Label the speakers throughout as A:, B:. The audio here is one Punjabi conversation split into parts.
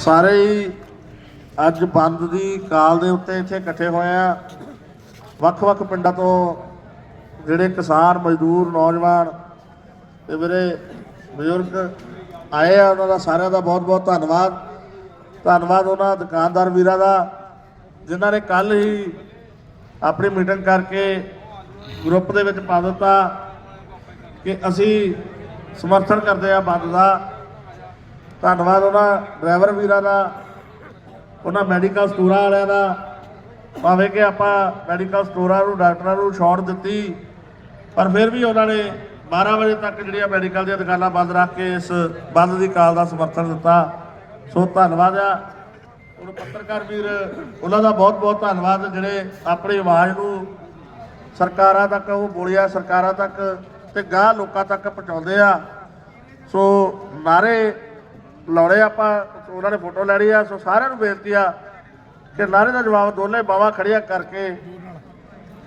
A: ਸਾਰੇ ਹੀ ਅੱਜ ਬੰਦ ਦੀ ਕਾਲ ਦੇ ਉੱਤੇ ਇੱਥੇ ਇਕੱਠੇ ਹੋਏ ਆ। ਵੱਖ-ਵੱਖ ਪਿੰਡਾਂ ਤੋਂ ਜਿਹੜੇ ਕਿਸਾਨ, ਮਜ਼ਦੂਰ, ਨੌਜਵਾਨ ਤੇ ਮੇਰੇ ਬਜ਼ੁਰਗ ਆਏ ਆ, ਉਹਨਾਂ ਦਾ ਸਾਰਿਆਂ ਦਾ ਬਹੁਤ-ਬਹੁਤ ਧੰਨਵਾਦ। ਧੰਨਵਾਦ ਉਹਨਾਂ ਦੁਕਾਨਦਾਰ ਵੀਰਾਂ ਦਾ, ਜਿਨ੍ਹਾਂ ਨੇ ਕੱਲ ਹੀ ਆਪਣੀ ਮੀਟਿੰਗ ਕਰਕੇ ਗਰੁੱਪ ਦੇ ਵਿੱਚ ਪਾ ਦਿੱਤਾ ਕਿ ਅਸੀਂ ਸਮਰਥਨ ਕਰਦੇ ਆ ਬੰਦ ਦਾ। ਧੰਨਵਾਦ ਉਹਨਾਂ ਡਰਾਈਵਰ ਵੀਰਾਂ ਦਾ ਉਹਨਾਂ ਮੈਡੀਕਲ ਸਟੋਰਾਂ ਵਾਲਿਆਂ ਦਾ। ਭਾਵੇਂ ਕਿ ਆਪਾਂ ਮੈਡੀਕਲ ਸਟੋਰਾਂ ਨੂੰ, ਡਾਕਟਰਾਂ ਨੂੰ ਛੋੜ ਦਿੱਤੀ, ਪਰ ਫਿਰ ਵੀ ਉਹਨਾਂ ਨੇ 12 ਵਜੇ ਤੱਕ ਜਿਹੜੀਆਂ ਮੈਡੀਕਲ ਦੀਆਂ ਦੁਕਾਨਾਂ ਬੰਦ ਰੱਖ ਕੇ ਇਸ ਬੰਦ ਦੀ ਕਾਲ ਦਾ ਸਮਰਥਨ ਦਿੱਤਾ। ਸੋ ਧੰਨਵਾਦ ਆ। ਹੁਣ ਪੱਤਰਕਾਰ ਵੀਰ, ਉਹਨਾਂ ਦਾ ਬਹੁਤ ਬਹੁਤ ਧੰਨਵਾਦ, ਜਿਹੜੇ ਆਪਣੀ ਆਵਾਜ਼ ਨੂੰ ਸਰਕਾਰਾਂ ਤੱਕ, ਉਹ ਬੋਲਿਆ ਸਰਕਾਰਾਂ ਤੱਕ ਤੇ ਗਾਹ ਲੋਕਾਂ ਤੱਕ ਪਹੁੰਚਾਉਂਦੇ ਆ। ਸੋ ਨਾਰੇ ਲਾਉਣੇ ਆਪਾਂ ਉਹਨਾਂ ਨੇ ਫੋਟੋ ਲੈਣੀ ਆ ਸੋ ਸਾਰਿਆਂ ਨੂੰ ਬੇਨਤੀ ਆ ਕਿ ਨਾਰੇ ਦਾ ਜਵਾਬ ਦੋਨੇ ਬਾਵਾ ਖੜੀਆਂ ਕਰਕੇ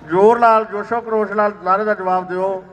A: ਜ਼ੋਰ ਨਾਲ ਜੋਸ਼ੋ ਕਰੋਸ਼ ਨਾਲ ਨਾਰੇ ਦਾ ਜਵਾਬ ਦਿਓ।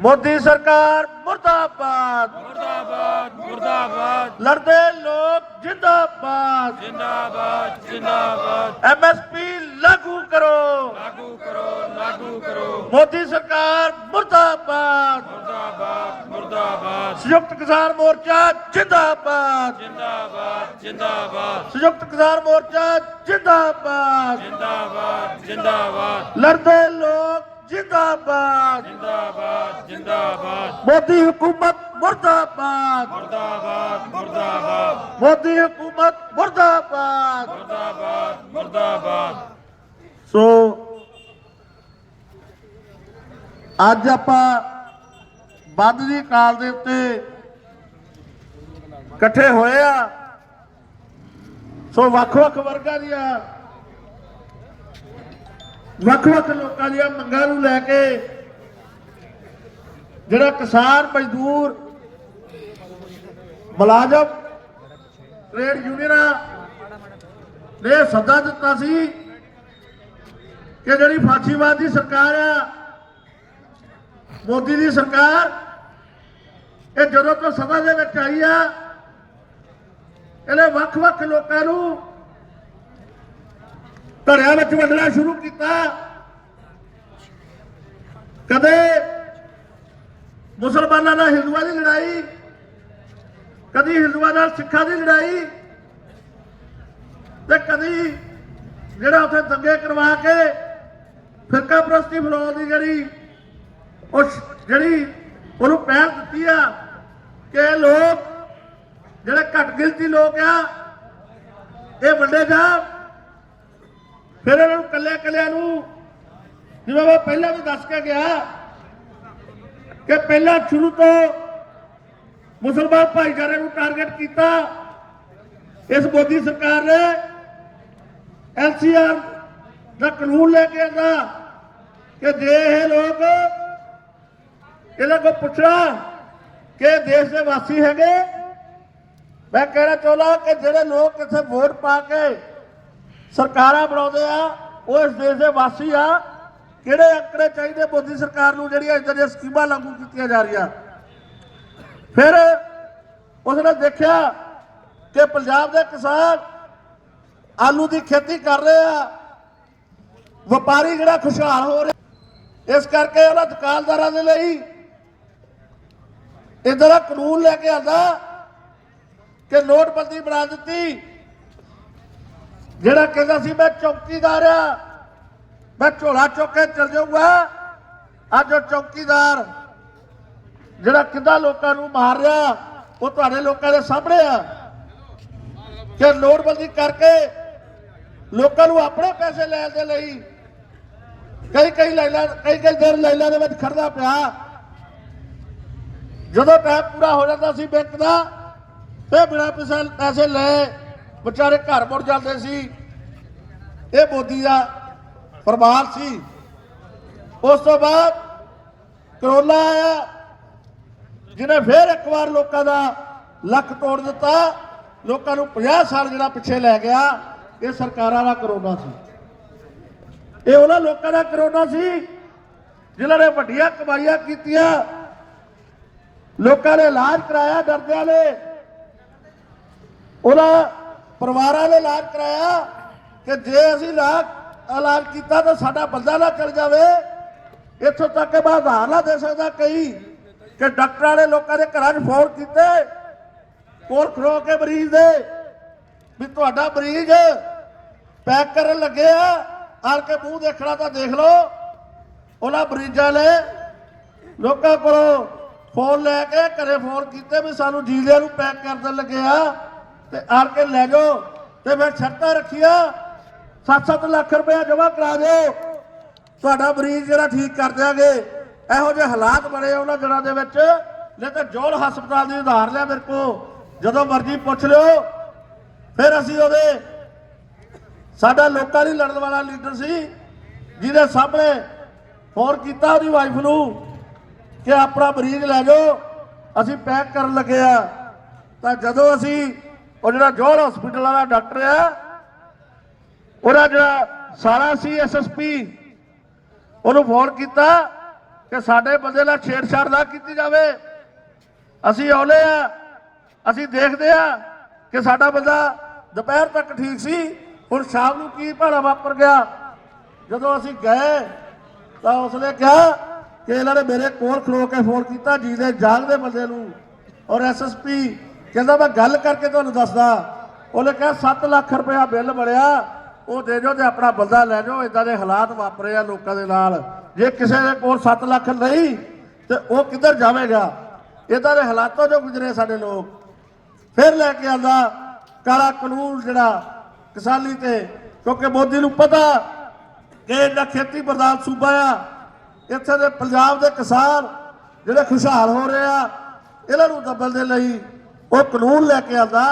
A: ਮੋਦੀ ਸਰਕਾਰ ਮੁਰਦਾਬਾਦ।
B: ਮੁਰਦਾਬਾਦ ਮੁਰਦਾਬਾਦ।
A: ਲੜਦੇ ਲੋਕ ਜਿੰਦਾਬਾਦ।
B: ਜਿੰਦਾਬਾਦ ਜਿੰਦਾਬਾਦ।
A: ਐਮਐਸਪੀ ਲਾਗੂ ਕਰੋ।
B: ਲਾਗੂ ਕਰੋ ਲਾਗੂ ਕਰੋ।
A: ਮੋਦੀ ਸਰਕਾਰ ਮੁਰਦਾਬਾਦ।
B: ਮੁਰਦਾਬਾਦ ਮੁਰਦਾਬਾਦ
A: ਸੰਯੁਕਤ ਕਿਸਾਨ ਮੋਰਚਾ ਜਿੰਦਾਬਾਦ।
B: ਜਿੰਦਾਬਾਦ ਜਿੰਦਾਬਾਦ।
A: ਸੰਯੁਕਤ ਕਿਸਾਨ ਮੋਰਚਾ ਜਿੰਦਾਬਾਦ।
B: ਜਿੰਦਾਬਾਦ ਜਿੰਦਾਬਾਦ।
A: ਲੜਦੇ ਲੋਕ ਜਿੰਦਾਬਾਦ।
B: ਜਿੰਦਾਬਾਦ ਜਿੰਦਾਬਾਦ।
A: ਮੋਦੀ ਹਕੂਮਤ ਮੁਰਦਾਬਾਦ।
B: ਮੁਰਦਾਬਾਦ ਮੁਰਦਾਬਾਦ।
A: ਮੋਦੀ ਹਕੂਮਤ ਮੁਰਦਾਬਾਦ।
B: ਮੁਰਦਾਬਾਦ ਮੁਰਦਾਬਾਦ।
A: ਸੋ ਅੱਜ ਆਪਾਂ ਬੰਦ ਦੀ ਕਾਲ ਦੇ ਉੱਤੇ ਇਕੱਠੇ ਹੋਏ ਆ। ਸੋ ਵੱਖ-ਵੱਖ ਵਰਗਾਂ ਦੀਆਂ, ਵੱਖ-ਵੱਖ ਲੋਕਾਂ ਦੀਆਂ ਮੰਗਾਂ ਨੂੰ ਲੈ ਕੇ ਜਿਹੜਾ ਕਿਸਾਨ ਮਜ਼ਦੂਰ ਮੁਲਾਜ਼ਮ ਟ੍ਰੇਡ ਯੂਨੀਅਨਾਂ ਨੇ ਸੱਦਾ ਦਿੱਤਾ ਸੀ ਕਿ ਜਿਹੜੀ ਫਾਸੀਵਾਦ ਦੀ ਸਰਕਾਰ ਆ, ਮੋਦੀ ਦੀ ਸਰਕਾਰ ਇਹ ਜਦੋਂ ਤੋਂ ਸਭਾ ਦੇ ਵਿੱਚ ਆਈ ਆ, ਇਹਨੇ ਵੱਖ-ਵੱਖ ਲੋਕਾਂ ਨੂੰ ਧੜਿਆਂ ਵਿੱਚ ਵੰਡਣਾ ਸ਼ੁਰੂ ਕੀਤਾ। ਕਦੇ ਮੁਸਲਮਾਨਾਂ ਨਾਲ ਹਿੰਦੂਆਂ ਦੀ ਲੜਾਈ, ਕਦੀ ਹਿੰਦੂਆਂ ਨਾਲ ਸਿੱਖਾਂ ਦੀ ਲੜਾਈ, ਤੇ ਕਦੀ ਜਿਹੜਾ ਉੱਥੇ ਦੰਗੇ ਕਰਵਾ ਕੇ ਫਿਰਕਾ ਪ੍ਰਸਤੀ ਫਲਾਉਣ ਦੀ ਜਿਹੜੀ ਉਹ ਜਿਹੜੀ ਉਹਨੂੰ ਪਹਿਲ ਦਿੱਤੀ ਆ ਕਿ ਇਹ ਲੋਕ ਜਿਹੜੇ ਘੱਟ ਗਿਣਤੀ ਲੋਕ ਆ, ਇਹ ਵੱਡੇ ਜਾ। ਫਿਰ ਇਹਨਾਂ ਨੂੰ ਕੱਲਿਆਂ ਕੱਲਿਆਂ ਨੂੰ, ਜਿਵੇਂ ਮੈਂ ਪਹਿਲਾਂ ਵੀ ਦੱਸ ਕੇ ਗਿਆ ਕਿ ਪਹਿਲਾਂ ਸ਼ੁਰੂ ਤੋਂ ਮੁਸਲਮਾਨ ਭਾਈਚਾਰੇ ਨੂੰ ਟਾਰਗੇਟ ਕੀਤਾ, ਇਸ ਮੋਦੀ ਸਰਕਾਰ ਨੇ ਐਲਸੀਆਰ ਦਾ ਕਾਨੂੰਨ ਲੈ ਕੇ ਆਂਦਾ ਕਿ ਜੇ ਇਹ ਲੋਕ ਇਹਨਾਂ ਕੋ ਪੁੱਛਣਾ ਕਿ ਦੇਸ਼ ਦੇ ਵਾਸੀ ਹੈਗੇ? ਮੈਂ ਕਹਿਣਾ ਚਾਹੁੰਦਾ ਕਿ ਜਿਹੜੇ ਲੋਕ ਇੱਥੇ ਵੋਟ ਪਾ ਕੇ ਸਰਕਾਰਾਂ ਬਣਾਉਂਦੇ ਆ, ਉਹ ਇਸ ਦੇਸ਼ ਦੇ ਵਾਸੀ ਆ। ਕਿਹੜੇ ਅੰਕੜੇ ਚਾਹੀਦੇ ਮੋਦੀ ਸਰਕਾਰ ਨੂੰ ਜਿਹੜੀਆਂ ਇਦਾਂ ਦੀਆਂ ਸਕੀਮਾਂ ਲਾਗੂ ਕੀਤੀਆਂ ਜਾ ਰਹੀਆਂ? ਫਿਰ ਉਸਨੇ ਦੇਖਿਆ ਕਿ ਪੰਜਾਬ ਦੇ ਕਿਸਾਨ ਆਲੂ ਦੀ ਖੇਤੀ ਕਰ ਰਹੇ ਆ। ਵਪਾਰੀ ਜਿਹੜਾ ਖੁਸ਼ਹਾਲ ਹੋ ਰਿਹਾ, ਇਸ ਕਰਕੇ ਉਹਨਾਂ ਦੁਕਾਨਦਾਰਾਂ ਦੇ ਲਈ ਇਦਾਂ ਦਾ ਕਾਨੂੰਨ ਲੈ ਕੇ ਆਂਦਾ ਕਿ ਨੋਟਬੰਦੀ ਬਣਾ ਦਿੱਤੀ। ਜਿਹੜਾ ਕਹਿੰਦਾ ਸੀ, ਮੈਂ ਚੌਕੀਦਾਰ ਆ, ਮੈਂ ਝੋਲਾ ਚੁੱਕ ਕੇ ਚਲ ਜਾਊਂਗਾ। ਅੱਜ ਉਹ ਚੌਕੀਦਾਰ ਜਿਹੜਾ ਕਿੱਦਾਂ ਲੋਕਾਂ ਨੂੰ ਮਾਰ ਰਿਹਾ, ਉਹ ਤੁਹਾਡੇ ਲੋਕਾਂ ਦੇ ਸਾਹਮਣੇ ਆ। ਕਿ ਨੋਟਬੰਦੀ ਕਰਕੇ ਲੋਕਾਂ ਨੂੰ ਆਪਣੇ ਪੈਸੇ ਲੈਣ ਦੇ ਲਈ ਕਈ ਕਈ ਲਾਈਨਾਂ ਕਈ ਕਈ ਦਿਨ ਲਾਈਨਾਂ ਦੇ ਵਿੱਚ ਖੜਨਾ ਪਿਆ। ਜਦੋਂ ਟਾਈਮ ਪੂਰਾ ਹੋ ਜਾਂਦਾ ਸੀ ਬੈਂਕ ਦਾ ਤੇ ਬਿਨਾਂ ਪੈਸੇ ਪੈਸੇ ਲਏ, ਵਿਚਾਰੇ ਘਰ ਮੁੜ ਜਾਂਦੇ ਸੀ। ਇਹ ਮੋਦੀ ਦਾ ਪਰਿਵਾਰ ਸੀ। ਉਸ ਤੋਂ ਬਾਅਦ ਕਰੋਨਾ ਆਇਆ, ਜਿਹਨੇ ਫਿਰ ਇੱਕ ਵਾਰ ਲੋਕਾਂ ਦਾ ਲੱਕ ਤੋੜ ਦਿੱਤਾ। ਲੋਕਾਂ ਨੂੰ 50 ਸਾਲ ਜਿਹੜਾ ਪਿੱਛੇ ਲੈ ਗਿਆ, ਇਹ ਸਰਕਾਰਾਂ ਦਾ ਕਰੋਨਾ ਸੀ। ਇਹ ਉਹਨਾਂ ਲੋਕਾਂ ਦਾ ਕਰੋਨਾ ਸੀ, ਜਿਨ੍ਹਾਂ ਨੇ ਵੱਡੀਆਂ ਕਮਾਈਆਂ ਕੀਤੀਆਂ। ਲੋਕਾਂ ਨੇ ਇਲਾਜ ਕਰਾਇਆ ਡਰਦਿਆਂ ਨੇ। ਉਹਨਾਂ ਪਰਿਵਾਰਾਂ ਨੇ ਇਲਾਜ ਕਰਾਇਆ ਕਿ ਜੇ ਅਸੀਂ ਇਲਾਜ ਇਲਾਜ ਕੀਤਾ ਤਾਂ ਸਾਡਾ ਬੰਦਾ ਨਾ ਚਲ ਜਾਵੇ। ਇੱਥੋਂ ਤੱਕ ਕਿ ਮੈਂ ਉਦਾਹਰਨ ਨਾ ਦੇ ਸਕਦਾ ਕਈ ਕਿ ਡਾਕਟਰਾਂ ਨੇ ਲੋਕਾਂ ਦੇ ਘਰਾਂ 'ਚ ਫੋਨ ਕੀਤੇ, ਕੋਲ ਖੜੋ ਕੇ ਮਰੀਜ਼ ਦੇ ਵੀ ਤੁਹਾਡਾ ਮਰੀਜ਼ ਪੈਕ ਕਰਨ ਲੱਗੇ ਆ, ਆਣ ਕੇ ਮੂੰਹ ਦੇਖਣਾ ਤਾਂ ਦੇਖ ਲਓ। ਉਹਨਾਂ ਮਰੀਜ਼ਾਂ ਨੇ ਲੋਕਾਂ ਕੋਲੋਂ ਫੋਨ ਲੈ ਕੇ ਘਰੇ ਫੋਨ ਕੀਤੇ ਵੀ ਸਾਨੂੰ ਜੀਲਿਆਂ ਨੂੰ ਪੈਕ ਕਰ ਦੇਣ ਲੱਗੇ ਆ ਤੇ ਆਣ ਕੇ ਲੈ ਜਾਓ ਤੇ ਫਿਰ ਸ਼ਰਤਾਂ ਰੱਖੀਆਂ 7-7 ਲੱਖ ਰੁਪਏ ਜਮ੍ਹਾਂ ਕਰਾ ਦਿਓ। ਤੁਹਾਡਾ ਮਰੀਜ਼ ਜਿਹੜਾ ਠੀਕ ਕਰ ਦਿਆਂਗੇ। ਇਹੋ ਜਿਹੇ ਹਾਲਾਤ ਬਣੇ ਉਹਨਾਂ ਦਿਨਾਂ ਦੇ ਵਿੱਚ। ਲੇਕਿਨ ਤਾਂ ਜੋਲ ਹਸਪਤਾਲ ਦੀ ਉਧਾਰ ਲਿਆ ਮੇਰੇ ਕੋ ਜਦੋਂ ਮਰਜ਼ੀ ਪੁੱਛ ਲਿਓ। ਫਿਰ ਅਸੀਂ ਉਹਦੇ ਸਾਡਾ ਲੋਕਾਂ ਲਈ ਲੜਨ ਵਾਲਾ ਲੀਡਰ ਸੀ, ਜਿਹਦੇ ਸਾਹਮਣੇ ਫੋਨ ਕੀਤਾ ਉਹਦੀ ਵਾਈਫ ਨੂੰ। ਕਿ ਆਪਣਾ ਮਰੀਜ਼ ਲੈ ਜਾਓ। ਅਸੀਂ ਪੈਕ ਕਰਨ ਲੱਗੇ ਆ। ਤਾਂ ਜਦੋਂ ਅਸੀਂ ਉਹ ਜਿਹੜਾ ਜੋਹਰ ਹਸਪੀਟਲ ਵਾਲਾ ਡਾਕਟਰ ਆ, ਉਹਦਾ ਜਿਹੜਾ ਸਾਰਾ ਸੀ ਐਸਐਸਪੀ ਉਹਨੂੰ ਫੋਨ ਕੀਤਾ ਕਿ ਸਾਡੇ ਬੰਦੇ ਨਾਲ ਛੇੜਛਾੜ ਨਾ ਕੀਤੀ ਜਾਵੇ। ਅਸੀਂ ਆਉਲੇ ਆ, ਅਸੀਂ ਦੇਖਦੇ ਆ ਕਿ ਸਾਡਾ ਬੰਦਾ ਦੁਪਹਿਰ ਤੱਕ ਠੀਕ ਸੀ, ਹੁਣ ਸ਼ਾਮ ਨੂੰ ਕੀ ਭਾੜਾ ਵਾਪਰ ਗਿਆ। ਜਦੋਂ ਅਸੀਂ ਗਏ, ਤਾਂ ਉਸਨੇ ਕਿਹਾ ਕਿ ਇਹਨਾਂ ਨੇ ਮੇਰੇ ਕੋਲ ਖਲੋ ਕੇ ਫੋਨ ਕੀਤਾ ਜੀ ਦੇ ਜਾਗਦੇ ਬੰਦੇ ਨੂੰ। ਔਰ ਐਸਐਸਪੀ ਕਹਿੰਦਾ, ਮੈਂ ਗੱਲ ਕਰਕੇ ਤੁਹਾਨੂੰ ਦੱਸਦਾ। ਉਹਨੇ ਕਿਹਾ 7 ਲੱਖ ਰੁਪਇਆ ਬਿੱਲ ਬਣਿਆ। ਉਹ ਦੇ ਦਿਓ ਤੇ ਆਪਣਾ ਬੰਦਾ ਲੈ ਜਾਓ। ਇਦਾਂ ਦੇ ਹਾਲਾਤ ਵਾਪਰੇ ਆ ਲੋਕਾਂ ਦੇ ਨਾਲ। ਜੇ ਕਿਸੇ ਦੇ ਕੋਲ 7 ਲੱਖ ਨਹੀਂ, ਤੇ ਉਹ ਕਿੱਧਰ ਜਾਵੇਗਾ? ਇਦਾਂ ਦੇ ਹਾਲਾਤਾਂ ਚੋਂ ਗੁਜ਼ਰੇ ਸਾਡੇ ਲੋਕ। ਫਿਰ ਲੈ ਕੇ ਆਂਦਾ ਕਾਲਾ ਕਾਨੂੰਨ ਜਿਹੜਾ ਕਿਸਾਨੀ ਤੇ। ਕਿਉਂਕਿ ਮੋਦੀ ਨੂੰ ਪਤਾ ਕਿ ਇਹਦਾ ਖੇਤੀ ਪ੍ਰਧਾਨ ਸੂਬਾ ਆ ਇੱਥੇ ਦੇ ਪੰਜਾਬ ਦੇ ਕਿਸਾਨ ਜਿਹੜੇ ਖੁਸ਼ਹਾਲ ਹੋ ਰਹੇ ਆ, ਇਹਨਾਂ ਨੂੰ ਦੱਬਣ ਦੇ ਲਈ ਉਹ ਕਾਨੂੰਨ ਲੈ ਕੇ ਆਂਦਾ